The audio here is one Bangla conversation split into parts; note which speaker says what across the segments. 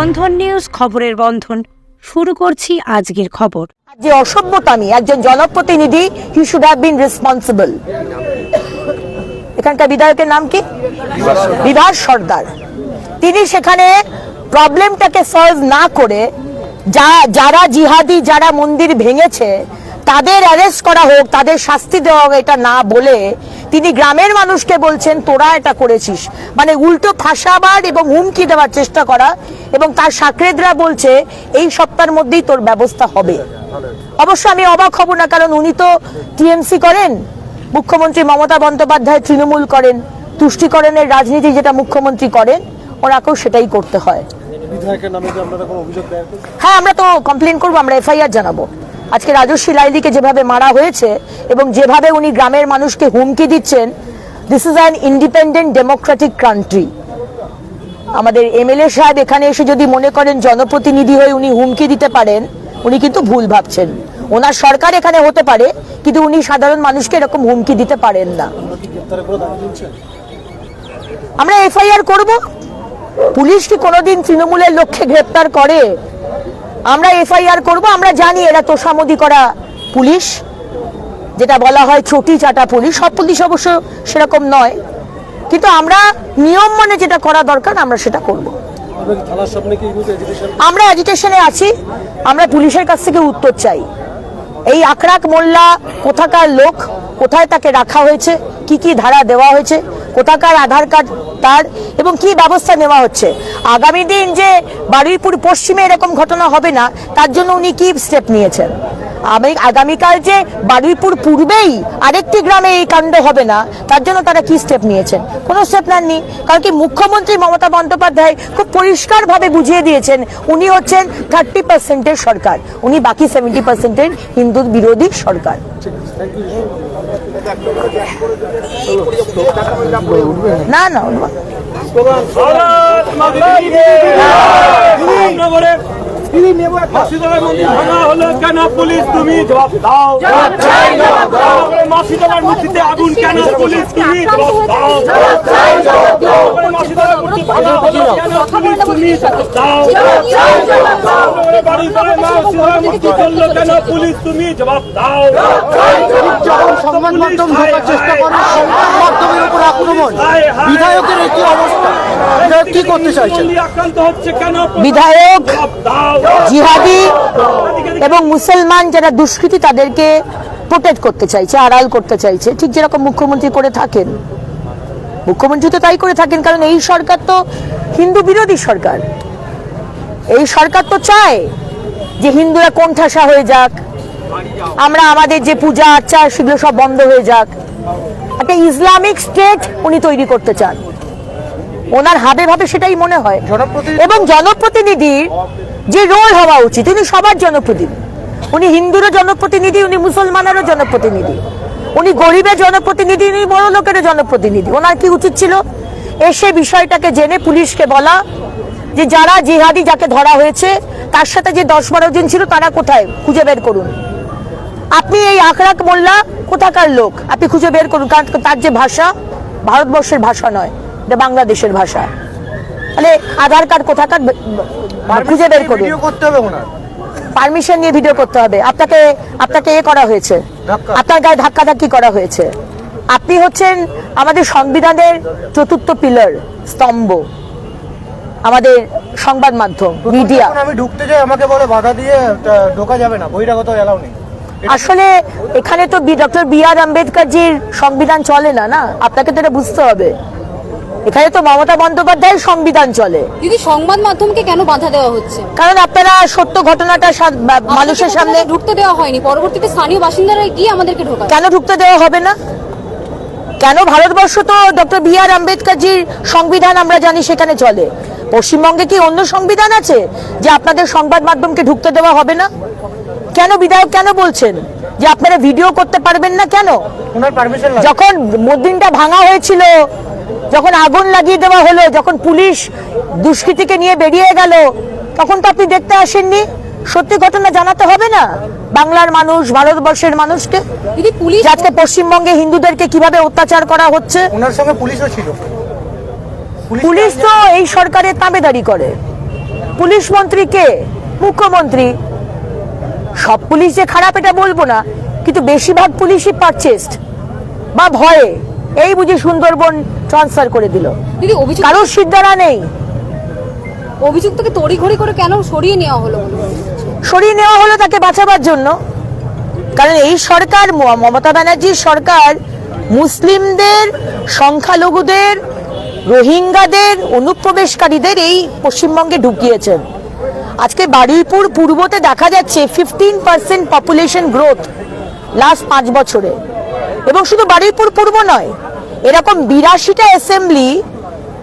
Speaker 1: বন্ধন নিউজ খবরের বন্ধন। শুরু করছি আজকের খবর।
Speaker 2: যে অসভ্যতামি একজন জনপ্রতিনিধি he should have been responsible এখানকার বিধায়কের নাম কি? বিভাস সর্দার। তিনি সেখানে প্রবলেমটাকে সলভ না করে যা যারা জিহাদি, যারা মন্দির ভেঙেছে তাদের অ্যারেস্ট করা হোক তাদের শাস্তি দেওয়া হোক এটা না বলে তিনি গ্রামের মানুষকে বলছেন তোরা এটা করেছিস। মানে উল্টো ফাঁসাবার এবং হুমকি দেওয়ার চেষ্টা করা এবং তার সাকরেদরা বলছে এই সপ্তাহের মধ্যেই তোর ব্যবস্থা হবে। অবশ্য আমি অবাক হব না কারণ উনি তো টিএমসি করেন মুখ্যমন্ত্রী মমতা বন্দ্যোপাধ্যায় তৃণমূল করেন তুষ্টিকরণের রাজনীতি যেটা মুখ্যমন্ত্রী করেন ওনাকেও সেটাই করতে হয়। হ্যাঁ আমরা তো কমপ্লেন করব আমরা এফআইআর জানাব। আজকে রাজস্বী লাইলিকে যেভাবে মারা হয়েছে এবং যেভাবে উনি গ্রামের মানুষকে হুমকি দিচ্ছেন this is an independent democratic country আমাদের এমএলএ সাহেব এখানে এসে যদি মনে করেন জনপ্রতিনিধি হয়ে উনি হুমকি দিতে পারেন, উনি কিন্তু ভুল ভাবছেন। ওনার সরকার এখানে হতে পারে, কিন্তু উনি সাধারণ মানুষকে এরকম হুমকি দিতে পারেন না। আমরা এফআইআর করব। পুলিশ কি কোনোদিন তৃণমূলের লক্ষ্যে গ্রেপ্তার করে? আমরা এফআইআর করব আমরা জানি এরা তোষামদি করা পুলিশ যেটা বলা হয় চটি চাটা পুলিশ সব পুলিশ অবশ্য সেরকম নয়। কিন্তু আমরা নিয়ম মানে যেটা করা দরকার আমরা সেটা করব। আমরা অ্যাজিটেশনে আছি আমরা পুলিশের কাছ থেকে উত্তর চাই। এই আকরাক মোল্লা কোথাকার লোক কোথায় তাকে রাখা হয়েছে কি কি ধারা দেওয়া হয়েছে কোথাকার আধার কার্ড তার এবং কি ব্যবস্থা নেওয়া হচ্ছে? আগামী দিন যে বারুইপুর পশ্চিমে এরকম ঘটনা হবে না, তার জন্য উনি কি স্টেপ নিয়েছেন? আমি আগামীকাল যে বারুইপুর পূর্বেই আরেকটি গ্রামে এই কাণ্ড হবে না, তার জন্য তারা কি স্টেপ নিয়েছেন? কোনো স্টেপ নেননি, কারণ কি মুখ্যমন্ত্রী মমতা বন্দ্যোপাধ্যায় খুব পরিষ্কারভাবে বুঝিয়ে দিয়েছেন, উনি হচ্ছেন থার্টি পার্সেন্টের সরকার, উনি বাকি সেভেন্টি পার্সেন্টের হিন্দু বিরোধী সরকার। না না
Speaker 3: নগরে মাসিদোলার মন্দির ভাঙা হলো কেন পুলিশ তুমি জবাব দাও মাসিদোলার মূর্তিতে আগুন কেন পুলিশ তুমি জবাব দাও মাসিদোলার মূর্তি ভাঙা হলো কেন পুলিশ তুমি জবাব দাও বাড়ি বাড়ি মাসিদোলার মূর্তি চলল কেন পুলিশ তুমি জবাব দাও
Speaker 4: যখন সংবাদ মাধ্যম ঢোকার চেষ্টা করে সংবাদ মাধ্যমের উপর আক্রমণ বিধায়কের এই কি অবস্থা বিধায়ক কি করতে চাইছেন
Speaker 3: আক্রান্ত হচ্ছে কেন
Speaker 2: বিধায়ক
Speaker 3: দাও
Speaker 2: জিহাদি এবং মুসলমান যারা দুষ্কৃতী তাদেরকে প্রোটেক্ট করতে চাইছে আড়াল করতে চাইছে। ঠিক যেরকম মুখ্যমন্ত্রী করে থাকেন। মুখ্যমন্ত্রী তো তাই করে থাকেন কারণ এই সরকার তো হিন্দু বিরোধী সরকার। এই সরকার তো চায় যে হিন্দুরা কোণঠাসা হয়ে যাক আমরা আমাদের যে পূজা আর্চা সেগুলো সব বন্ধ হয়ে যাক। একটা ইসলামিক স্টেট উনি তৈরি করতে চান। ওনার হাবে ভাবে সেটাই মনে হয়। এবং জনপ্রতিনিধির যে রোল হওয়া উচিত, উনি সবার জনপ্রতিনিধি। উনি হিন্দুরও জনপ্রতিনিধি, উনি মুসলমানেরও জনপ্রতিনিধি। উনি গরিবের জনপ্রতিনিধি, উনি বড় লোকেরও জনপ্রতিনিধি। ওনার কি উচিত ছিল? এসে বিষয়টাকে জেনে পুলিশকে বলা যে যারা জিহাদি যাকে ধরা হয়েছে, তার সাথে যে দশ বারো জন ছিল, তারা কোথায়? খুঁজে বের করুন। আপনি এই আখরাক মোল্লা কোথাকার লোক? আপনি খুঁজে বের করুন। কারণ তার যে ভাষা, ভারতবর্ষের ভাষা নয়, এটা বাংলাদেশের ভাষা। তাহলে আধার কার্ড কোথাকার খুঁজে বের করুন।
Speaker 4: করতে হবে ওনার।
Speaker 2: পারমিশন নিয়ে ভিডিও করতে হবে। আপনাকে আপনাকে এ করা হয়েছে। আপনার গায়ে করা হয়েছে। আপনি হচ্ছেন আমাদের সংবিধানের চতুর্থ পিলার স্তম্ভ। আমাদের সংবাদ মাধ্যম মিডিয়া
Speaker 4: আমি ঢুকতে যাই আমাকে বলে বাধা দিয়ে ঢোকা যাবে না। বহিরাগত এলাও নেই।
Speaker 2: আসলে এখানে তো ডক্টর বি আর আম্বেদকরজির সংবিধান চলে না না? আপনাকে তো এটা বুঝতে হবে। এখানে তো মমতা বন্দ্যোপাধ্যায় সংবিধান চলে।
Speaker 5: দিদি সংবাদ মাধ্যমকে কেন বাধা দেওয়া হচ্ছে?
Speaker 2: কারণ আপনারা সত্য ঘটনাটা বা- মানুষের সামনে
Speaker 5: ঢুকতে দেওয়া হয়নি। পরবর্তীতে স্থানীয় বাসিন্দারা গিয়ে আমাদেরকে ঢোকায়
Speaker 2: কেন ঢুকতে দেওয়া হবে না? কেন ভারতবর্ষ তো ডক্টর বি আর আম্বেদকরজির সংবিধান আমরা জানি সেখানে চলে। পশ্চিমবঙ্গে কি অন্য সংবিধান আছে যে আপনাদের সংবাদ মাধ্যমকে ঢুকতে দেওয়া হবে না? কেন বিধায়ক কেন বলছেন? যে আপনারা ভিডিও করতে পারবেন না কেন? যখন মন্দিরটা ভাঙা হয়েছিল যখন আগুন লাগিয়ে দেওয়া হলো যখন পুলিশ দুষ্কৃতীকে নিয়ে বেরিয়ে গেল তখন তো আপনি দেখতে আসেননি। সত্যি ঘটনা জানাতে হবে না? বাংলার মানুষ ভারতবর্ষের মানুষকে?
Speaker 5: পুলিশ
Speaker 2: আজকে পশ্চিমবঙ্গে হিন্দুদেরকে কীভাবে অত্যাচার করা হচ্ছে?
Speaker 4: ওনার সঙ্গে পুলিশও ছিল।
Speaker 2: পুলিশ তো এই সরকারের তাবেদারি করে। পুলিশ মন্ত্রী কে? মুখ্যমন্ত্রী। সব পুলিশ যে খারাপ এটা বলব না। কিন্তু বেশিরভাগ পুলিশই পারচেস্ট বা ভয়ে। এই বুঝি সুন্দরবন ট্রান্সফার করে দিল।
Speaker 5: দিদি অভিযুক্ত
Speaker 2: কারোর সিদ্ধারা নেই।
Speaker 5: অভিযুক্তকে তড়িঘড়ি করে কেন সরিয়ে নেওয়া হলো?
Speaker 2: সরিয়ে নেওয়া হলো তাকে বাঁচাবার জন্য। কারণ এই সরকার মমতা ব্যানার্জির সরকার মুসলিমদের সংখ্যালঘুদের রোহিঙ্গাদের অনুপ্রবেশকারীদের এই পশ্চিমবঙ্গে ঢুকিয়েছেন। আজকে বারুইপুর পূর্বতে দেখা যাচ্ছে fifteen percent population growth last পাঁচ বছরে। এবং শুধু বারুইপুর পূর্ব নয় এরকম বিরাশিটা অ্যাসেম্বলি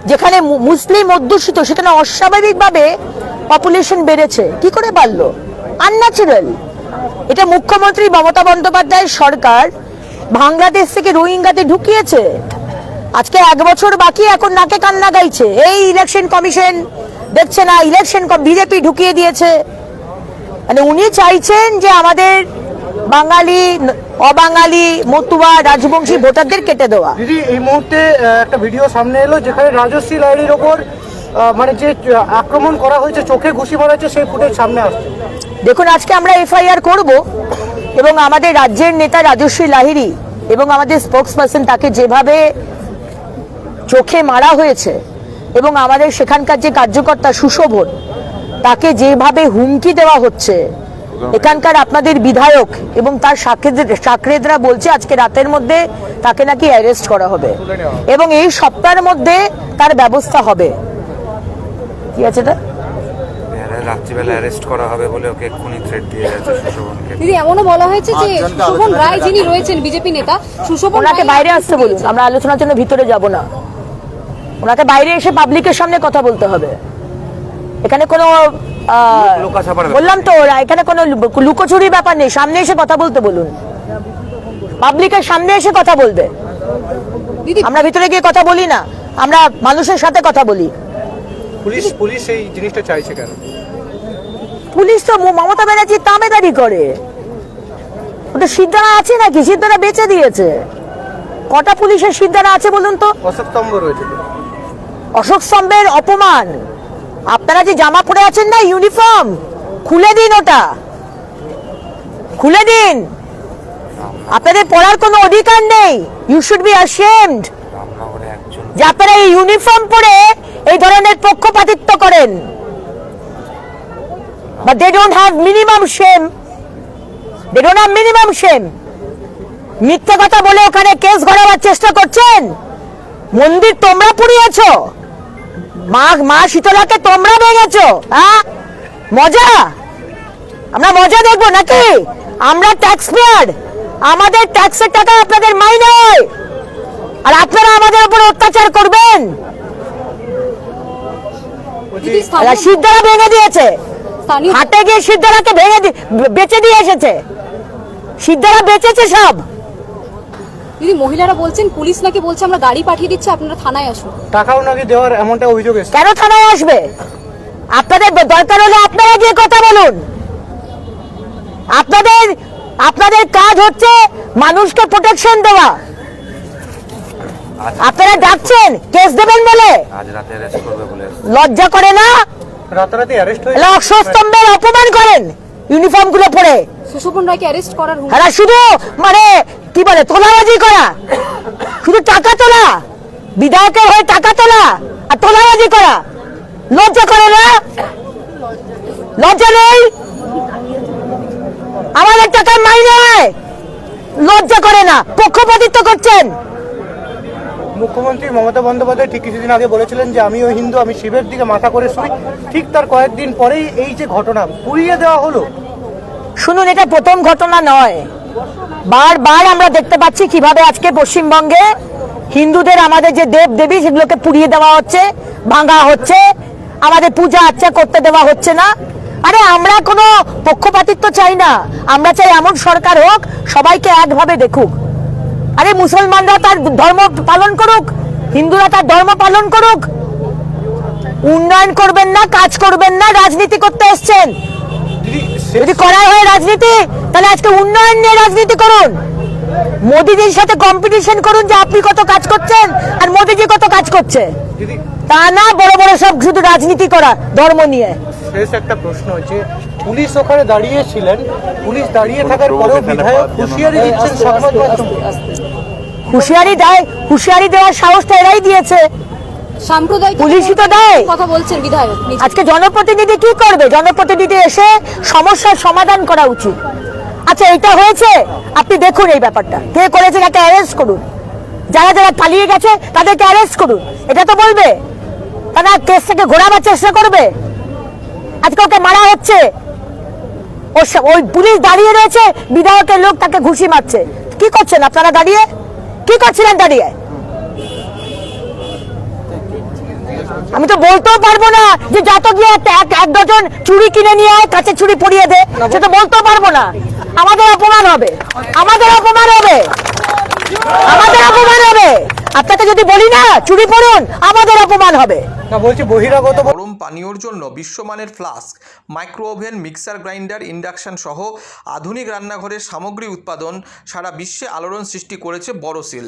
Speaker 2: যেখানে মুসলিম অধ্যুষিত, সেখানে অস্বাভাবিকভাবে পপুলেশন বেড়েছে। কি করে পারল? আনন্যাচুরাল এটা মুখ্যমন্ত্রী মমতা বন্দ্যোপাধ্যায়ের সরকার বাংলাদেশ থেকে রোহিঙ্গাতে ঢুকিয়েছে। আজকে এক বছর বাকি, এখন নাকে কান্না গাইছে। এই ইলেকশন কমিশন দেখছে না ইলেকশন বিজেপি ঢুকিয়ে দিয়েছে। মানে উনি চাইছেন যে আমাদের বাঙালি অবাঙালি মতুয়া রাজবংশী ভোটারদের কেটে দেওয়া।
Speaker 4: দিদি এই মুহূর্তে একটা ভিডিও সামনে এলো যেখানে রাজশ্রী লাইনের ওপর মানে যে আক্রমণ করা হয়েছে চোখে ঘুষি মারা হয়েছে সেই ফুটেজ সামনে আসছে।
Speaker 2: দেখুন আজকে আমরা এফআইআর করব এবং আমাদের রাজ্যের নেতা রাজশ্রী লাহিড়ী এবং আমাদের স্পোক্স পার্সন তাকে যেভাবে চোখে মারা হয়েছে এবং আমাদের সেখানকার যে কার্যকর্তা সুশোভন তাকে যেভাবে হুমকি দেওয়া হচ্ছে এখানকার আপনাদের বিধায়ক এবং তার সাক্ষীদের সাকরেদরা বলছে আজকে রাতের মধ্যে তাকে নাকি অ্যারেস্ট করা হবে। এবং এই সপ্তাহের মধ্যে তার ব্যবস্থা হবে। কি আছে এটা?
Speaker 6: রাত্রিবেলা অ্যারেস্ট করা হবে বলে ওকে এক্ষুনি থ্রেট দিয়ে গেছে সুশোভনকে।
Speaker 5: দিদি এমনও বলা হয়েছে যে সুশোভন রায় যিনি রয়েছেন বিজেপি নেতা সুশোভন
Speaker 2: ওনাকে বাইরে আসতে বলুন আমরা আলোচনার জন্য ভিতরে যাব না। ওনাকে বাইরে এসে পাবলিকের সামনে কথা বলতে হবে। এখানে কোনো বললাম তো ওরা এখানে কোনো লু- লুকোচুরি ব্যাপার নেই সামনে এসে কথা বলতে বলুন। পাবলিকের সামনে এসে কথা বলবে। আমরা ভিতরে গিয়ে কথা বলি না আমরা মানুষের সাথে কথা বলি।
Speaker 4: পুলিশ পুলিশ এই জিনিসটা চাইছে কেন?
Speaker 2: পুলিশ তো মমতা ব্যানার্জি তামেদারি করে। ওটা সিদ্ধারা আছে নাকি? সিদ্ধারা বেঁচে দিয়েছে। কটা পুলিশের সিদ্ধারা আছে বলুন তো?
Speaker 4: অসস্তম্ভ রয়েছে।
Speaker 2: অশোক স্তম্ভের অপমান। আপনারা যে জামা পরে আছেন না, ইউনিফর্ম, খুলে দিন ওটা। খুলে দিন। আপনাদের পড়ার কোনো অধিকার নেই। ইউ শুড বি অ্যাশেমড যে আপনারা এই ইউনিফর্ম পরে এই ধরনের পক্ষপাতিত্ব করেন। But they don't have minimum shame they don't have minimum shame মিথ্যে কথা বলে ওখানে কেস গড়াবার চেষ্টা করছেন। মন্দির তোমরা পুড়িয়েছো। মা মা শীতলাকে তোমরা ভেঙেছো হ্যাঁ? মজা? আমরা মজা দেখব নাকি? আমরা ট্যাক্স পেয়ার আমাদের ট্যাক্সের টাকা আপনাদের মাইনে আর আপনারা আমাদের উপর অত্যাচার করবেন। সিদ্ধারা ভেঙে দিয়েছে। হাটে গিয়ে সিদ্ধারাকে ভেঙে বেচে দিয়ে এসেছে। সিদ্ধারা বেচেছে সব।
Speaker 5: দিদি মহিলারা বলছেন পুলিশ নাকি বলছে আমরা গাড়ি পাঠিয়ে দিচ্ছি আপনারা থানায় আসুন।
Speaker 4: টাকাও নাকি দেওয়ার এমনটা অভিযোগ এসেছে?
Speaker 2: কেন থানায় আসবে? আপনাদের দরকার হলে আপনারা গিয়ে কথা বলুন। আপনাদের আপনাদের কাজ হচ্ছে মানুষকে প্রোটেকশন দেওয়া। আপনারা ডাকছেন কেস দেবেন বলে?
Speaker 6: আজ রাতে অ্যারেস্ট করবে বলে
Speaker 2: লজ্জা করে না?
Speaker 4: রাতারাতি অ্যারেস্ট হয়ে
Speaker 2: এলা অশ্বস্তম্ভের অপমান করেন ইউনিফর্মগুলো পরে।
Speaker 5: সুশোভন রায়কে অ্যারেস্ট করার
Speaker 2: এরা শুধু মানে কি বলে? তোলাবাজি করা। শুধু টাকা তোলা। বিধায়কের হয়ে টাকা তোলা আর তোলাবাজি করা। লজ্জা করে না? লজ্জা নেই? আমাদের টাকার মাইনে হয়। লজ্জা করে না। পক্ষপাতিত্ব করছেন।
Speaker 4: মুখ্যমন্ত্রী মমতা বন্দ্যোপাধ্যায় ঠিক কিছুদিন আগে বলেছিলেন যে আমিও হিন্দু আমি শিবের দিকে মাথা করে শুই। ঠিক তার কয়েকদিন পরেই এই যে ঘটনা পুড়িয়ে দেওয়া হলো।
Speaker 2: শুনুন এটা প্রথম ঘটনা নয়। বারবার আমরা দেখতে পাচ্ছি কীভাবে আজকে পশ্চিমবঙ্গে হিন্দুদের আমাদের যে দেব দেবী সেগুলোকে পুড়িয়ে দেওয়া হচ্ছে ভাঙা হচ্ছে আমাদের পূজা আর্চা করতে দেওয়া হচ্ছে না। আরে আমরা কোনো পক্ষপাতিত্ব চাই না আমরা চাই এমন সরকার হোক সবাইকে একভাবে দেখুক। আরে মুসলমানরা তার ধর্ম পালন করুক হিন্দুরা তার ধর্ম পালন করুক। উন্নয়ন করবেন না কাজ করবেন না রাজনীতি করতে এসছেন। যদি করা হয় রাজনীতি তাহলে আজকে উন্নয়ন নিয়ে রাজনীতি করুন। মোদিজির সাথে কম্পিটিশন করুন যে আপনি কত কাজ করছেন আর মোদিজি কত কাজ করছে। তা না বড় বড় সব শুধু রাজনীতি করা ধর্ম নিয়ে।
Speaker 4: শেষ একটা প্রশ্ন হচ্ছে পুলিশ ওখানে দাঁড়িয়েছিলেন পুলিশ দাঁড়িয়ে থাকার পরেও বিধায়ক হুঁশিয়ারি দিচ্ছেন সংবাদ
Speaker 2: হুঁশিয়ারি দেয় হুঁশিয়ারি দেওয়ার সাহসটা এরাই দিয়েছে।
Speaker 5: সাম্প্রদায়িক
Speaker 2: পুলিশই তো দেয়।
Speaker 5: কথা বলছেন বিধায়ক
Speaker 2: আজকে জনপ্রতিনিধি কি করবে? জনপ্রতিনিধি এসে সমস্যার সমাধান করা উচিত। আচ্ছা এটা হয়েছে? আপনি দেখুন এই ব্যাপারটা। কে করেছে তাকে অ্যারেস্ট করুন। যারা যারা পালিয়ে গেছে, তাদেরকে অ্যারেস্ট করুন। এটা তো বলবে। তারা কেস থেকে ঘোরাবার চেষ্টা করবে। আজকে ওকে মারা হচ্ছে। ওই পুলিশ দাঁড়িয়ে রয়েছে, বিধায়কের লোক তাকে ঘুষি মারছে। কি করছেন আপনারা দাঁড়িয়ে? কি করছিলেন দাঁড়িয়ে? আমি তো বলতেও পারব না যে যত গিয়ে এক এক ডজন চুড়ি কিনে নিয়ে কাছে চুড়ি পরিয়ে দে। সেটা বলতেও পারব না। আমাদের অপমান হবে। আমাদের অপমান হবে। আমাদের অপমান হবে। আপনাকে যদি বলি না চুরি করুন আমাদের অপমান হবে।
Speaker 4: না বলছি বহিরাগত
Speaker 7: গরম পানীয়র জন্য বিশ্বমানের flask micro oven mixer grinder induction সহ আধুনিক রান্নাঘরের সামগ্রী উৎপাদন সারা বিশ্বে আলোড়ন সৃষ্টি করেছে বড়সিল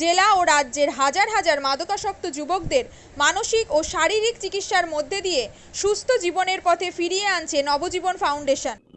Speaker 8: জেলা ও রাজ্যের হাজার হাজার মাদকাসক্ত যুবকদের মানসিক ও শারীরিক চিকিৎসার মধ্যে দিয়ে সুস্থ জীবনের পথে ফিরিয়ে আনছে নবজীবন ফাউন্ডেশন।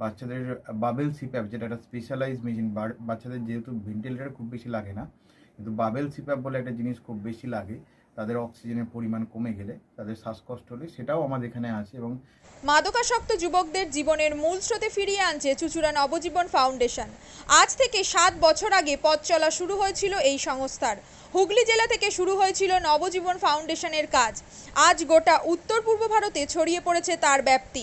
Speaker 9: বাচ্চাদের বাবেল সিপ্যাপ যেটা একটা স্পেশালাইজ মেশিন বাচ্চাদের যেহেতু ভেন্টিলেটার খুব বেশি লাগে না, কিন্তু বাবেল সিপ্যাপ বলে একটা জিনিস খুব বেশি লাগে, তাদের অক্সিজেনের পরিমাণ কমে গেলে, তাদের শ্বাসকষ্ট হলে সেটাও আমাদের এখানে আছে এবং
Speaker 8: মাদকাসক্ত যুবকদের জীবনের মূল স্রোতে ফিরিয়ে আনছে চুচুড়া নবজীবন ফাউন্ডেশন। আজ থেকে সাত বছর আগে পথ চলা শুরু হয়েছিল এই সংস্থার। হুগলি জেলা থেকে শুরু হয়েছিল নবজীবন ফাউন্ডেশনের কাজ। আজ গোটা উত্তর পূর্ব ভারতে ছড়িয়ে পড়েছে তার ব্যাপ্তি।